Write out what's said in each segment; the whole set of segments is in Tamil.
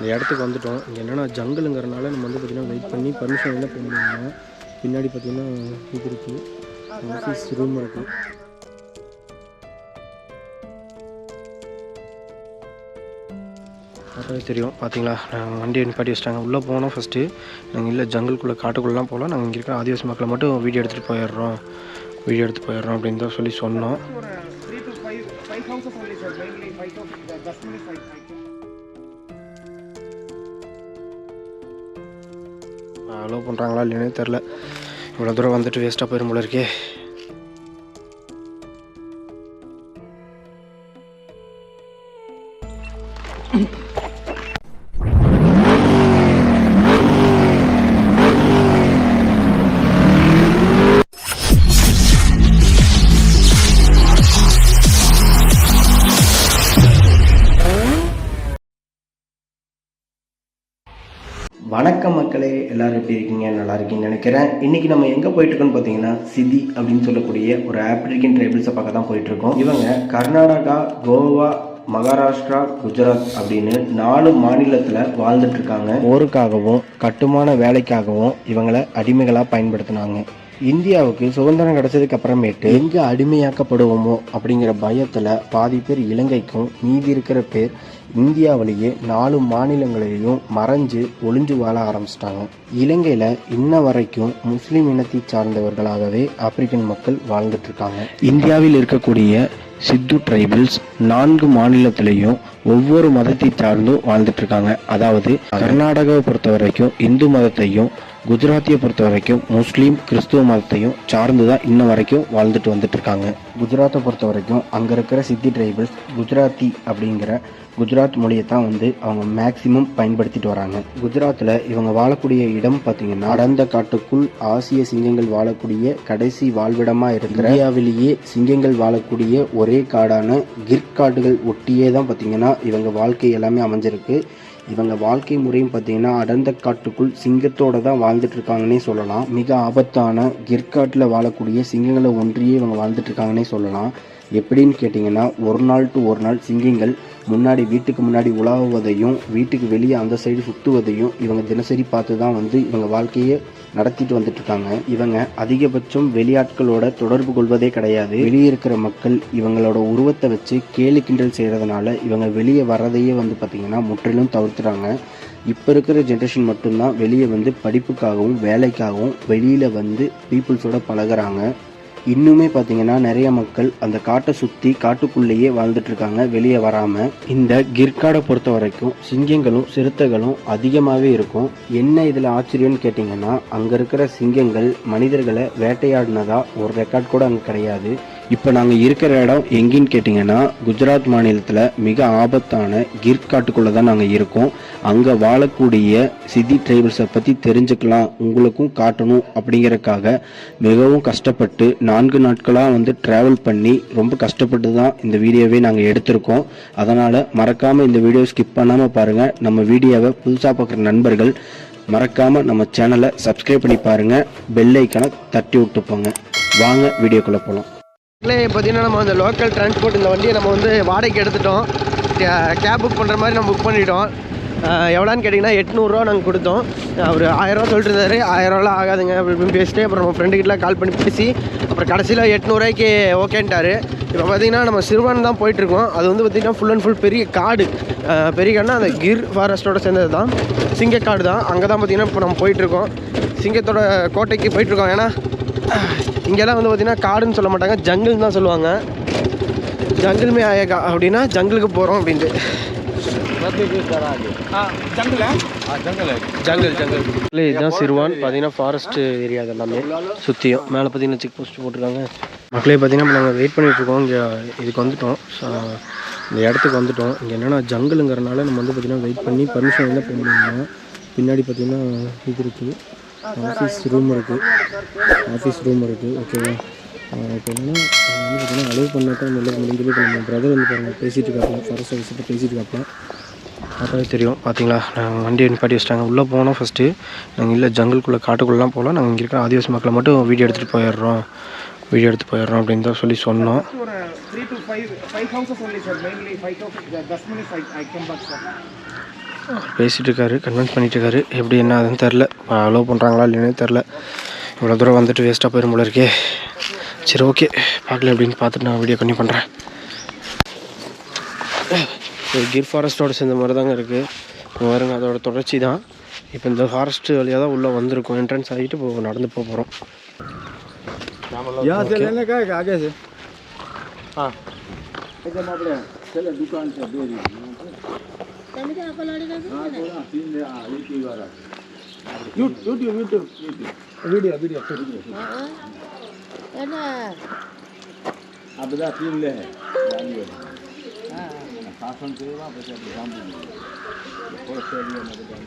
இந்த இடத்துக்கு வந்துட்டோம். இங்கே என்னென்னா ஜங்கிளுங்கிறனால நம்ம வந்து பார்த்திங்கன்னா வெயிட் பண்ணி பர்மிஷன் என்ன பண்ணுவாங்க பின்னாடி பார்த்திங்கன்னா இது இருக்குது ஆஃபீஸ் ரூம் இருக்குது பார்த்தாவே தெரியும். பார்த்தீங்களா நாங்கள் வண்டியை நிப்பாட்டி வச்சிட்டாங்க. உள்ளே போனோம் ஃபஸ்ட்டு நாங்கள் இல்லை ஜங்கிள்குள்ளே காட்டுக்குள்ளெலாம் போகலாம் நாங்கள் இங்கே இருக்கிற ஆதிவாசி மக்களை மட்டும் வீடியோ எடுத்துகிட்டு போயிடுறோம். வீடியோ எடுத்து போயிடுறோம் அப்படின்னு தான் சொல்லி சொன்னோம். அலோவ் பண்ணுறாங்களா இல்லைன்னு தெரில இவ்வளோ தூரம் வந்துட்டு வேஸ்ட்டாக போயிடும் போல இருக்கே. வணக்கம் மக்களே எல்லாரும் எப்படி இருக்கீங்க? நல்லா இருக்கீங்கன்னு நினைக்கிறேன். இன்னைக்கு நம்ம எங்கே போயிட்டு இருக்கோம்னு பார்த்தீங்கன்னா சிதி அப்படின்னு சொல்லக்கூடிய ஒரு ஆப்பிரிக்கன் ட்ரைபிள்ஸை பார்க்க தான் போயிட்டு இருக்கோம் இவங்க கர்நாடகா கோவா மகாராஷ்டிரா குஜராத் அப்படின்னு நாலு மாநிலத்தில் வாழ்ந்துட்டு இருக்காங்க போருக்காகவும் கட்டுமான வேலைக்காகவும் இவங்களை அடிமைகளாக பயன்படுத்தினாங்க. இந்தியாவுக்கு சுதந்திரம் கிடைச்சதுக்கு அப்புறமேட்டு எங்க அடிமையாக்கப்படுவோமோ அப்படிங்கிற பயத்துல பாதி பேர் இலங்கைக்கும் மீதி இருக்கிற பேர் இந்தியாவிலேயே நாலு மாநிலங்களிலையும் மறைஞ்சு ஒளிஞ்சு வாழ ஆரம்பிச்சிட்டாங்க. இலங்கையில இன்ன வரைக்கும் முஸ்லிம் இனத்தை சார்ந்தவர்களாகவே ஆப்பிரிக்கன் மக்கள் வாழ்ந்துட்டு இருக்காங்க. இந்தியாவில் இருக்கக்கூடிய சித்து ட்ரைபிள்ஸ் நான்கு மாநிலத்திலையும் ஒவ்வொரு மதத்தை சார்ந்தும் வாழ்ந்துட்டு இருக்காங்க. அதாவது கர்நாடகாவை பொறுத்த வரைக்கும் இந்து மதத்தையும் குஜராத்தியை பொறுத்த வரைக்கும் முஸ்லீம் கிறிஸ்துவ மதத்தையும் சார்ந்து தான் இன்ன வரைக்கும் வாழ்ந்துட்டு வந்துட்டு இருக்காங்க குஜராத்தை பொறுத்த வரைக்கும் அங்கே இருக்கிற சித்தி ட்ரைபிள்ஸ் குஜராத்தி அப்படிங்கிற குஜராத் மொழியை தான் வந்து அவங்க மேக்சிமம் பயன்படுத்திட்டு வராங்க. குஜராத்தில் இவங்க வாழக்கூடிய இடம் பார்த்தீங்கன்னா அடர்ந்த காட்டுக்குள் ஆசிய சிங்கங்கள் வாழக்கூடிய கடைசி வாழ்விடமாக இருக்கிற இந்தியாவிலேயே சிங்கங்கள் வாழக்கூடிய ஒரே காடான கிர்க் காடுகள் ஒட்டியே தான் பார்த்தீங்கன்னா இவங்க வாழ்க்கை எல்லாமே அமைஞ்சிருக்கு. இவங்க வாழ்க்கை முறையும் பார்த்தீங்கன்னா அடர்ந்த காட்டுக்குள் சிங்கத்தோட தான் வாழ்ந்துட்டு இருக்காங்கன்னே சொல்லலாம். மிக ஆபத்தான கிர்காட்டில் வாழக்கூடிய சிங்கங்களை ஒன்றியே இவங்க வாழ்ந்துட்டு இருக்காங்கன்னே சொல்லலாம். எப்படின்னு கேட்டிங்கன்னா ஒரு நாள் டு ஒரு நாள் சிங்கங்கள் முன்னாடி வீட்டுக்கு முன்னாடி உலாவுவதையும் வீட்டுக்கு வெளியே அந்த சைடு சுற்றுவதையும் இவங்க தினசரி பார்த்து தான் வந்து இவங்க வாழ்க்கையை நடத்திட்டு வந்துட்டு இருக்காங்க இவங்க அதிகபட்சம் வெளியாட்களோட தொடர்பு கொள்வதே கிடையாது. வெளியே இருக்கிற மக்கள் இவங்களோட உருவத்தை வச்சு கேலி கிண்டல் செய்கிறதுனால இவங்க வெளியே வர்றதையே வந்து பார்த்திங்கன்னா முற்றிலும் தவிர்த்துறாங்க இப்போ இருக்கிற ஜென்ரேஷன் மட்டும்தான் வெளியே வந்து படிப்புக்காகவும் வேலைக்காகவும் வெளியில் வந்து பீப்புள்ஸோட பழகுறாங்க. இன்னுமே பார்த்தீங்கன்னா நிறைய மக்கள் அந்த காட்டை சுற்றி காட்டுக்குள்ளேயே வாழ்ந்துட்டு இருக்காங்க வெளியே வராமல் இந்த கிர்காடை பொறுத்த வரைக்கும் சிங்கங்களும் சிறுத்தைகளும் அதிகமாகவே இருக்கும். என்ன இதில் ஆச்சரியம்னு கேட்டிங்கன்னா அங்கே இருக்கிற சிங்கங்கள் மனிதர்களை வேட்டையாடினதா ஒரு ரெக்கார்ட் கூட அங்கே கிடையாது. இப்போ நாங்கள் இருக்கிற இடம் எங்கேன்னு கேட்டிங்கன்னா குஜராத் மாநிலத்தில் மிக ஆபத்தான கிர் காட்டுக்குள்ளே தான் நாங்கள் இருக்கோம். அங்கே வாழக்கூடிய சிதி ட்ரைபல்ஸை பற்றி தெரிஞ்சுக்கலாம் உங்களுக்கும் காட்டணும் அப்படிங்கிறக்காக மிகவும் கஷ்டப்பட்டு நான்கு நாட்களாக வந்து ட்ராவல் பண்ணி ரொம்ப கஷ்டப்பட்டு தான் இந்த வீடியோவே நாங்கள் எடுத்திருக்கோம். அதனால் மறக்காமல் இந்த வீடியோ ஸ்கிப் பண்ணாமல் பாருங்கள் நம்ம வீடியோவை புதுசாக பார்க்குற நண்பர்கள் மறக்காமல் நம்ம சேனலை சப்ஸ்கிரைப் பண்ணி பாருங்கள் பெல் ஐக்கனை தட்டி விட்டுப்போங்க. வாங்க வீடியோக்குள்ளே போகலாம் பார்த்தீங்கன்னா நம்ம அந்த லோக்கல் டிரான்ஸ்போர்ட் இந்த வண்டியை நம்ம வந்து வாடகைக்கு எடுத்துட்டோம். கேப் புக் பண்ணுற மாதிரி நம்ம புக் பண்ணிட்டோம். எவ்வளோன்னு கேட்டிங்கன்னா எட்நூறுரூவா நாங்கள் கொடுத்தோம். அவர் ஆயிரரூவா சொல்லிட்டு இருந்தார் ஆயிரரூவாலாம் ஆகாதுங்க. அப்படின்னு பேசிட்டு அப்புறம் நம்ம ஃப்ரெண்டுக்கிட்டலாம் கால் பண்ணி பேசி அப்புறம் கடைசியில் எட்நூறுவாய்க்கு ஓகேன்ட்டார். இப்போ பார்த்தீங்கன்னா நம்ம சிறுவான் தான் போயிட்டுருக்கோம். அது வந்து பார்த்திங்கன்னா ஃபுல் அண்ட் ஃபுல் பெரிய காடு. பெரிய காடுனா அந்த கிர் ஃபாரஸ்ட்டோட சேர்ந்தது தான் சிங்கக்காடு தான் அங்கே தான் பார்த்திங்கன்னா இப்போ நம்ம போயிட்டுருக்கோம். சிங்கத்தோட கோட்டைக்கு போயிட்டுருக்கோம். ஏன்னா இங்கெல்லாம் வந்து பார்த்தீங்கன்னா காடுன்னு சொல்ல மாட்டாங்க ஜங்கிள் தான் சொல்லுவாங்க. ஜங்கிள் மே ஆயேகா அப்படின்னா ஜங்கிளுக்கு போகிறோம் அப்படின்ட்டு. ஜங்கிள் ஜங்கிள் இல்லை இதுதான் சிறுவான். பார்த்தீங்கன்னா ஃபாரஸ்ட் ஏரியா அது எல்லாமே சுற்றியும் மேலே பார்த்தீங்கன்னா செக் போஸ்ட் போட்டிருக்காங்க. மக்களே பார்த்தீங்கன்னா இப்போ நாங்கள் வெயிட் பண்ணிட்டு இருக்கோம். இங்கே இதுக்கு வந்துட்டோம். ஸோ இந்த இடத்துக்கு வந்துட்டோம். இங்கே என்னென்னா ஜங்கிளுங்கிறனால நம்ம வந்து பார்த்தீங்கன்னா வெயிட் பண்ணி பர்மிஷன் என்ன பண்ணுவோம் பின்னாடி பார்த்தீங்கன்னா இது இருக்குது. ஆஃபீஸ் ரூம் இருக்குது ஆஃபீஸ் ரூம் இருக்குது ஓகேவா இப்போ என்னன்னா வந்து பார்த்தீங்கன்னா அலோவ் பண்ணாக்கா நல்ல முடிஞ்சு இப்போ நம்ம பிரதர் வந்து பாருங்கள் பேசிகிட்டு இருக்காப்ல ஃபாரஸ்ட் ஆஃபீஸர்கிட்ட பேசிகிட்டு இருக்காப்ல. பார்த்தாவே தெரியும் பார்த்தீங்களா நாங்கள் வண்டியை நிப்பாட்டி வச்சிட்டாங்க. உள்ளே போனோம் ஃபஸ்ட்டு நாங்கள் இல்லை ஜங்கிள்குள்ளே காட்டுக்குள்ளெலாம் போகலாம் நாங்கள் இங்கே இருக்கிற ஆதிவாசி மக்களை மட்டும் வீடியோ எடுத்துகிட்டு போயிடுறோம். வீடியோ எடுத்து போயிடுறோம் அப்படின்னு தான் சொல்லி சொன்னோம். Three to five five houses only sir mainly five houses just minute I I came back sir பேசிகிட்டு இருக்காரு கன்வின்ஸ் பண்ணிட்டு இருக்காரு எப்படி என்ன அதுன்னு தெரில அலோவ் பண்ணுறாங்களா இல்லைன்னு தெரில இவ்வளோ தூரம் வந்துட்டு வேஸ்ட்டாக போயிடும் போல இருக்கே. சரி ஓகே பார்க்கல அப்படின்னு பார்த்துட்டு நான் வீடியோ கன்டினியூ பண்ணுறேன் ஒரு கிர் ஃபாரஸ்ட்டோட சேர்ந்த மாதிரி தாங்க இருக்குது பாருங்க அதோட தொடர்ச்சி தான். இப்போ இந்த ஃபாரஸ்ட் வழியாக தான் உள்ளே வந்திருக்கோம். என்ட்ரன்ஸ் ஆகிட்டு இப்போ நடந்து போக போகிறோம் यहाँ ಯೂಟ್ಯೂಬ್ ಯೂಟ್ಯೂಬ್ વિડિયો વિડિયો એના આ બધા ફીલ લે હા શાસન કરવા પછી આપણે જાંબુ થોડો શેરીઓ ને બધા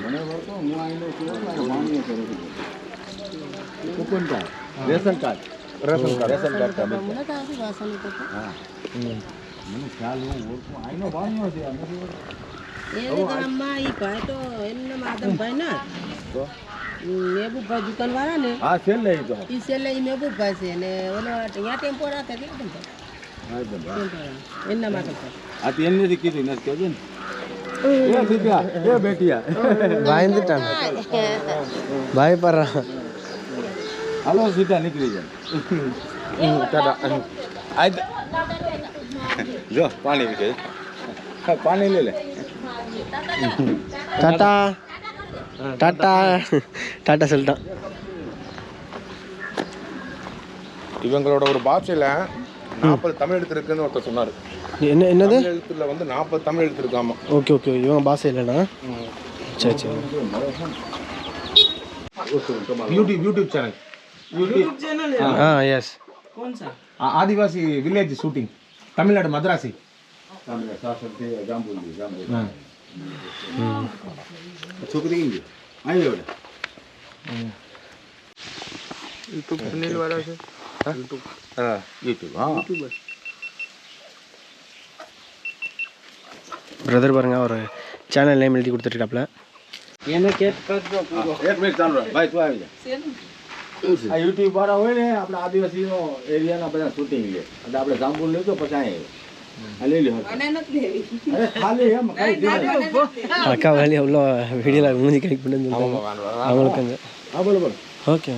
મને વર્તો હું આવીને છું માન્ય કરું છું coupon card ration card ration card ration card હા મને ખ્યાલ હું ઓળખું. આઈનો ભાન નથી આ નથી ભાઈ પર હાલો સીધા નીકળી જાય. ટાટા આ દ- જો પાણી વિકે હા, પાણી લઈ લે டாட்டா டாட்டா டாட்டா சொல்லிட்டான் இவங்களோட ஒரு பாஷையில் நாற்பது தமிழ் எழுத்து இருக்குன்னு ஒருத்தர் சொன்னார் என்ன என்னது தமிழ் எழுத்துல வந்து நாற்பது தமிழ் எழுத்து இருக்காமா ஓகே ஓகே இவங்க பாசை இல்லைண்ணா சரி சரி யூடியூப் யூடியூப் சேனல் ஆ S Adivasi village shooting Tamil Nadu Madrasi. YouTube channel वाला है यूट्यूब हां यूट्यूब हां यूट्यूबर பிரதர் பாருங்க ஒரு சேனல் நேம் எழுதி கொடுத்துருக்காப்ல. என்ன கேட்டு பாஸ் பாய் தூவாங்க આ યુટ્યુબ વાળા હોય ને આપણે આદિવાસીનો એરિયાના બધા શૂટિંગ લે એટલે આપણે જાંબુ લેજો પછી ખાલી ઓલો વિડિયો લાગ મુની કઈ હા બોલો બોલો. Okay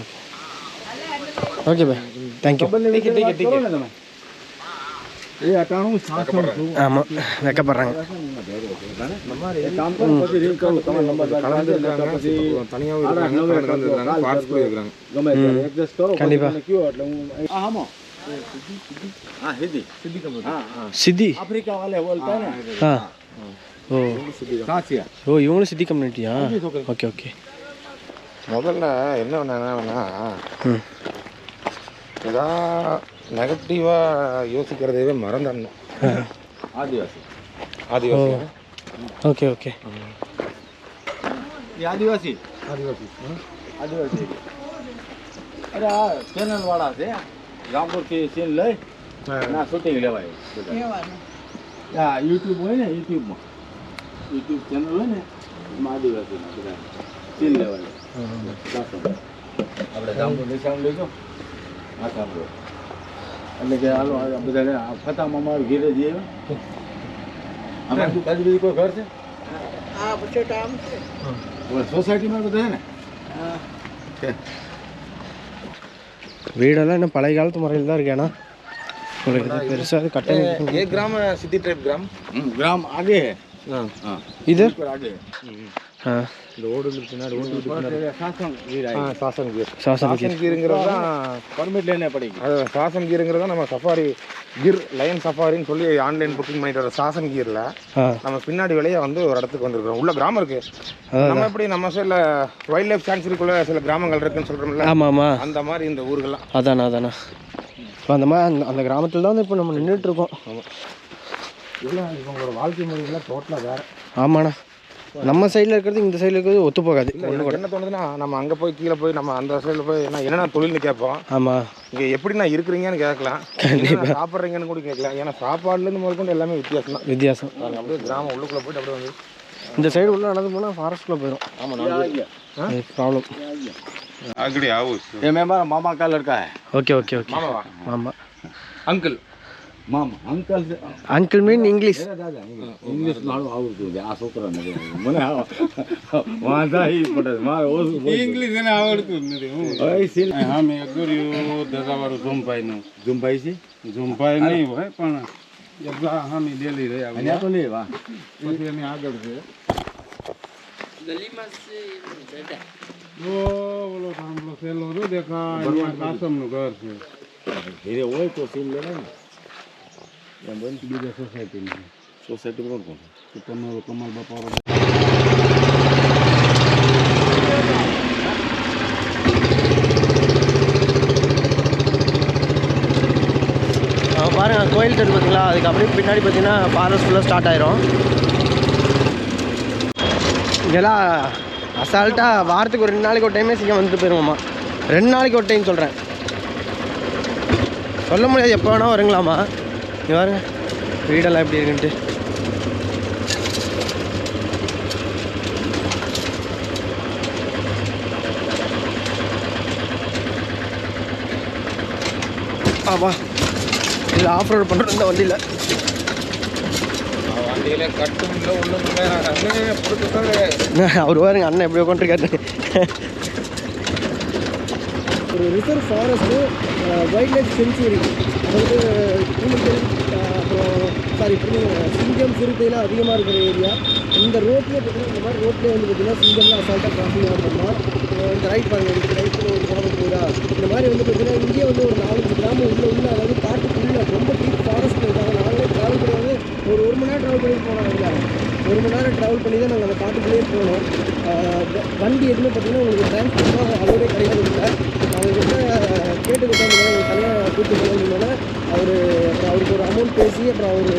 okay. ભાઈ. થેન્ક યુ ઠીક ઠીક ઠીક તમે. ஆமாம் வெக்கப்படுறாங்க. கண்டிப்பாக சித்தி. ஆ ஓ. ஓ இவங்களும் சித்தி கம்யூனிட்டியா? Okay okay. முதல்ல என்ன பண்ணா நெகட்டிவாக யோசிக்கிறதையே மறந்துடணும் આદિવાસી ஆதிவாசி ஓகே ஓகே એ આદિવાસી આદિવાસી આદિવાસી અરે આ ચેનલ વાળા છે રામપુરથી સીન લઈ ના શૂટિંગ લેવાય હા યુટ્યુબ હોય ને યુટ્યુબમાં યુટ્યુબ ચેનલ હોય ને એમાં આદિવાસીના બધા સીન લેવાય આપણે રામપુર નિશાન લેજો હા સાંભળો એટલે કે હાલો આ બધાને ફતા મામા ઘેરે જઈએ આમ આજુબાજુ બીજું કોઈ ઘર છે સોસાયટીમાં બધા ને வீடெல்லாம் இன்னும் பழைய காலத்து முறையில் தான் இருக்கு ஏன்னா உங்களுக்கு பெருசாக கட்டணம் ஏ கிராம சிட்டி டைப் கிராம் கிராம் ஆகே ஆ இது ஆகே இந்த ஓடுகளுக்கு பின்னாடி ஓடுகளுக்கு சாசன் கீர் சாசன் கீருங்கிறது தான் பர்மிட் லைனே படிக்கும் தான் நம்ம சஃபாரி கீர் லைன் சஃபாரின்னு சொல்லி ஆன்லைன் புக்கிங் பண்ணிட்டு சாசன் கீரில் நம்ம பின்னாடி விலையை வந்து ஒரு இடத்துக்கு வந்திருக்கிறோம். உள்ள கிராமம் இருக்கு. நம்ம எப்படி நம்ம சில வைல்ட் லைஃப் சான்ச்சுரிக்குள்ள சில கிராமங்கள் இருக்குன்னு சொல்கிறோம்ல ஆமாம் அந்த மாதிரி இந்த ஊர்கள்லாம் அதானா அதானா. அந்த மாதிரி அந்த அந்த கிராமத்தில் தான் இப்போ நம்ம நின்றுட்டு இருக்கோம். இவங்களோட வாழ்க்கை முறைகள்லாம் டோட்டலாக வேறு. ஆமாண்ணா. நம்ம சைடில் இருக்கிறது இந்த சைடில் இருக்கிறது ஒத்து போகாது. என்ன தோணுதுன்னா நம்ம அங்கே போய் கீழே போய் நம்ம அந்த சைடில் போய் என்னென்ன தொழில்னு கேட்போம். ஆமாம் இங்கே எப்படிண்ணா இருக்கிறீங்கன்னு கேட்கலாம். சாப்பிட்றீங்கன்னு கூட கேட்கலாம். ஏன்னா சாப்பாடுலேருந்து முதற்கொண்டு எல்லாமே வித்தியாசம். தான் வித்தியாசம் அப்படியே கிராமம் உள்ளுக்குள்ளே போயிட்டு அப்படியே வந்து இந்த சைடு உள்ளே நடந்து போனால் ஃபாரஸ்ட்டில் போயிடும் ஆமாம் ப்ராப்ளம் அப்படியே ஆகும் என் மேம்பா மாமா காலில் இருக்கா ஓகே ஓகே ஓகே மாமா. ஆமாம் uncle. મામ uncle uncle mean English English મારું આવડતું છે. આ છોકરાને મને વાંધા ઈ પડે. મારે ઓછું ઇંગ્લિશ એને આવડતું જ નથી હું હા મેં કર્યું ધરાવાળું ઝુમભાઈ નું ઝુમભાઈ છે? ઝુમભાઈ નહીં હોય પણ હામી ડેલી રહ્યા અહીંયા તો નહીં વાહ. પછી એની આગળ છે. ગલીમાં છે ઓલો થાંભલો સહેલો દેખાય કાસમનું ઘર છે. ઘેરે હોય તો સીમ લડાય பாருங்கள் கோயில் தெரு பார்த்தீங்களா? அதுக்கு அப்படியே பின்னாடி பார்த்தீங்கன்னா ஃபாரஸ்ட் ஃபுல்லாக ஸ்டார்ட் ஆயிரும். இதெல்லாம் அசால்ட்டாக வாரத்துக்கு ஒரு ரெண்டு நாளைக்கு ஒரு டைமே சீக்கிரம் வந்துட்டு போயிருவோம்மா ரெண்டு நாளைக்கு ஒரு டைம் சொல்கிறேன் சொல்ல முடியாது எப்போ வேணால் வருங்களாம்மா. இங்க பாருங்க. வீடெல்லாம் எப்படி இருக்குன்ட்டு. ஆமா. இல்லை ஆஃப் ரோடு பண்ணுறோம் இந்த வண்டியில். வண்டியில கட்டும் இல்லை ஒன்றும் இல்லை. அண்ணே கொடுத்துட்டாரு அவர் பாருங்க அண்ணன் எப்படி உட்காந்துருக்காரு ஒரு reserve forest wild life sanctuary அதாவது புலிகள் அப்புறம் சாரி சிங்கம் சிறுத்தைலாம் அதிகமாக இருக்கிற ஏரியா இந்த ரோட்லேயே பார்த்தீங்கன்னா இந்த மாதிரி ரோட்லேயே வந்து பார்த்தீங்கன்னா சிங்கம்லாம் அசால்ட்டாக கிராசிங் பண்ணலாம். இந்த ரைட் பாருங்க இந்த ரைட்டில் ஒரு கிராமம் போதா இந்த மாதிரி வந்து பார்த்தீங்கன்னா இங்கேயே வந்து ஒரு நாலஞ்சு கிராமம் உள்ள உள்ள அதாவது காட்டுக்குள்ள ரொம்ப டீப் ஃபாரஸ்ட் இருக்காங்க நாங்களே ட்ராவல் பண்ணுறது ஒரு ஒரு மணி நேரம் ட்ராவல் பண்ணி போனாங்க ஒரு மணி நேரம் ட்ராவல் பண்ணி தான் நாங்கள் அந்த காட்டுக்குள்ளேயே போனோம். வண்டி எதுவுமே பார்த்தீங்கன்னா உங்களுக்கு டிரான்ஸ்போர்ட்லாம் அளவுடைய கிடையாது. இல்லை கேட்டுக்கிட்டேன் தனியாக கூப்பிட்டு போனதுனால அவர் அப்புறம் அவருக்கு ஒரு அமௌண்ட் பேசி அப்புறம் அவர்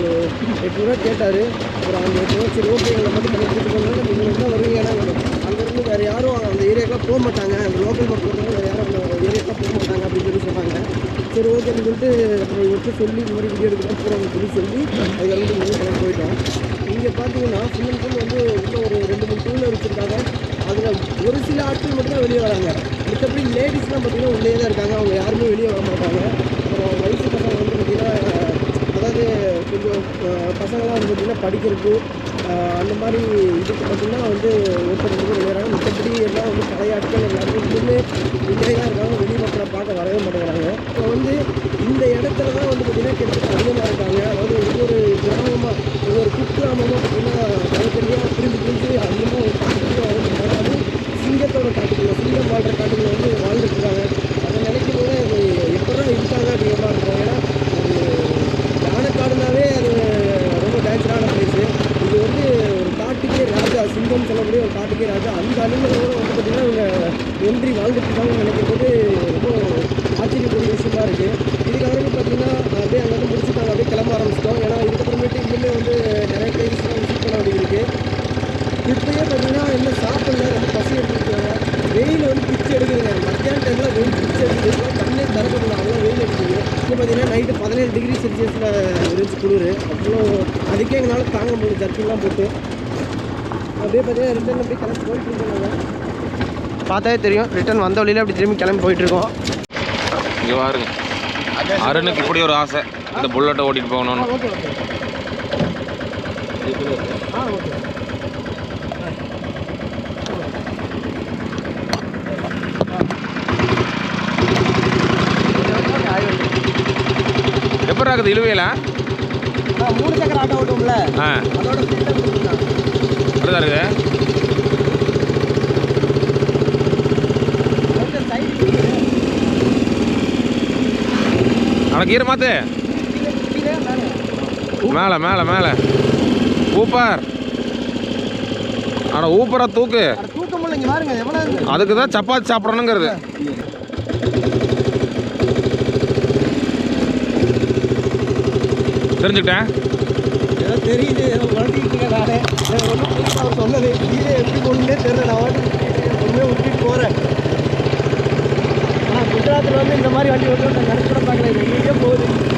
எட்நூறுவா கேட்டார் அப்புறம் அந்த எட்நூறுவா சரி ஓகே எங்களை மட்டும் தனியாக கூப்பிட்டு போனாங்க நீங்கள் தான் வருவீங்க ஏன்னா அங்கேருந்து வேறு யாரும் அந்த ஏரியாக்கெலாம் போக மாட்டாங்க அந்த லோக்கல் மக்கள் வந்து வேறு யாரும் அந்த ஏரியாக்கெலாம் போக மாட்டாங்க அப்படின்னு சொல்லி சொன்னாங்க சரி ஓகேன்னு சொல்லிட்டு அப்புறம் இவர்கிட்ட சொல்லி இந்த மாதிரி வீடியோ எடுக்கலாம் போகிறோம்னு சொல்லி சொல்லி அதுக்கப்புறம் வந்து போயிட்டோம் இங்கே பார்த்தீங்கன்னா ஃபுல் அண்ட் ஃபுல் வந்து இன்னும் ஒரு ரெண்டு மூணு டூவில் வச்சுருக்காங்க அதில் ஒரு சில ஆட்கள் மட்டும் தான் வெளியே வராங்க. மற்றபடி லேடிஸ்லாம் பார்த்தீங்கன்னா உள்ளே தான் இருக்காங்க. அவங்க யாருமே வெளியே வர மாட்டாங்க. அப்புறம் வயசு பசங்க வந்து பார்த்திங்கன்னா அதாவது கொஞ்சம் பசங்களாம் வந்து பார்த்திங்கன்னா படிக்கிறதுக்கு அந்த மாதிரி இதுக்கு பார்த்திங்கன்னா வந்து ஒருத்தர் வந்து பேர் விளையாடுறாங்க மற்றபடி எல்லாம் வந்து பழைய ஆட்கள் எல்லாருமே இன்னுமே வெளியே தான் இருக்காங்க வெளி மக்களை பார்க்க வரவே மாட்டேங்கிறாங்க. இப்போ வந்து இந்த இடத்துல தான் வந்து பார்த்திங்கன்னா கிட்டத்தட்ட அதிகமாக இருக்காங்க அதாவது ஒவ்வொரு கிராமமாக ஒவ்வொரு குக்கிராமமாக பார்த்திங்கன்னா தனித்தனியாக பிரிஞ்சு பிரிஞ்சு அதிகமாக ஒரு காட்டுக்குள்ளே வந்து அதாவது சிங்கத்தோட காட்டுக்குள்ள சிங்கம் வாழ்கிற காட்டுக்குள்ள வந்து வாழ்ந்துட்டு இருக்காங்க அதை நினைக்கும் போது அது எப்படா இருக்காங்க அப்படிங்கிற மாதிரி இருக்கும் ஏன்னா ஒரு யானைக்காடுனாவே அது ரொம்ப டேஞ்சரான பிளேஸு இது வந்து ஒரு காட்டுக்கே ராஜா சிங்கம் சொல்லக்கூடிய ஒரு காட்டுக்கே ராஜா அந்த அனுமதியோட வந்து பார்த்திங்கன்னா இவங்க ஒன்றி வாழ்ந்துட்டு இருக்காங்கன்னு நினைக்கும் போது ரொம்ப ஆச்சரியக்கூடிய இருக்குது இதுக்கு வரைக்கும் பார்த்தீங்கன்னா அப்படியே அங்கே வந்து நாங்கள் அப்படியே கிளம்ப ஆரம்பிச்சிட்டோம். ஏன்னா இதுக்கப்புறமேட்டு இன்னுமே வந்து நிறைய பிளேஸ்லாம் விசிட் பண்ண வேண்டியிருக்கு. இருக்குது இப்பயே பார்த்தீங்கன்னா இன்னும் சாப்பிடல ரொம்ப பசி எடுத்துருக்காங்க வெயில் வந்து பிச்சு எடுக்குதுங்க மத்தியான டைமில் வெயில் பிச்சு எடுக்குது. கண்ணே தரப்படல அவ்வளோ வெயில் எடுக்குது இப்போ பார்த்தீங்கன்னா நைட்டு பதினேழு டிகிரி செல்சியஸில் இருந்துச்சு குளிர். அவ்வளோ அதுக்கே எங்களால் தாங்க முடியும் ஜர்க்கின்லாம் போட்டு. அப்படியே பார்த்தீங்கன்னா ரிட்டர்ன் அப்படியே கிளம்பி போயிட்டு இருந்தாங்க பார்த்தாலே தெரியும். ரிட்டர்ன் வந்த வழியில் அப்படி திரும்பி கிளம்பி போயிட்டுருக்கோம் இங்க பாருங்க. அருணுக்கு இப்படி ஒரு ஆசை. இந்த புல்லட்டை ஓட்டிட்டு போகணும்னு. எப்படி இருக்குது இழுவையில? மூணு சக்கர ஆட்டோ ஓட்டும்ல ஆ. அதோட இருக்குது கொஞ்சம் சைடு ஆனால் கீரை மாத்து. மேலே மேலே மேலே. ஊப்பர். அட ஊப்பரா தூக்கு. தூக்க முடியல பாருங்க அதுக்கு தான் சப்பாத்தி சாப்பிடணுங்கிறது. தெரிஞ்சுக்கிட்டேன். ஏதோ தெரியுது ஏதோ வளர்த்திட்டு இருக்கேன் நானே எனக்கு ஒன்றும் புதுசாக அவர் சொன்னது கீழே எப்படி போகணுன்னே தெரியல நான் வாட்டி ஒன்றுமே விட்டுட்டு போகிறேன் ஆனால் குஜராத்தில் வந்து இந்த மாதிரி வண்டி ஓட்டுறது நான் நினச்சி கூட பார்க்கல. இது எங்கேயோ போகுது.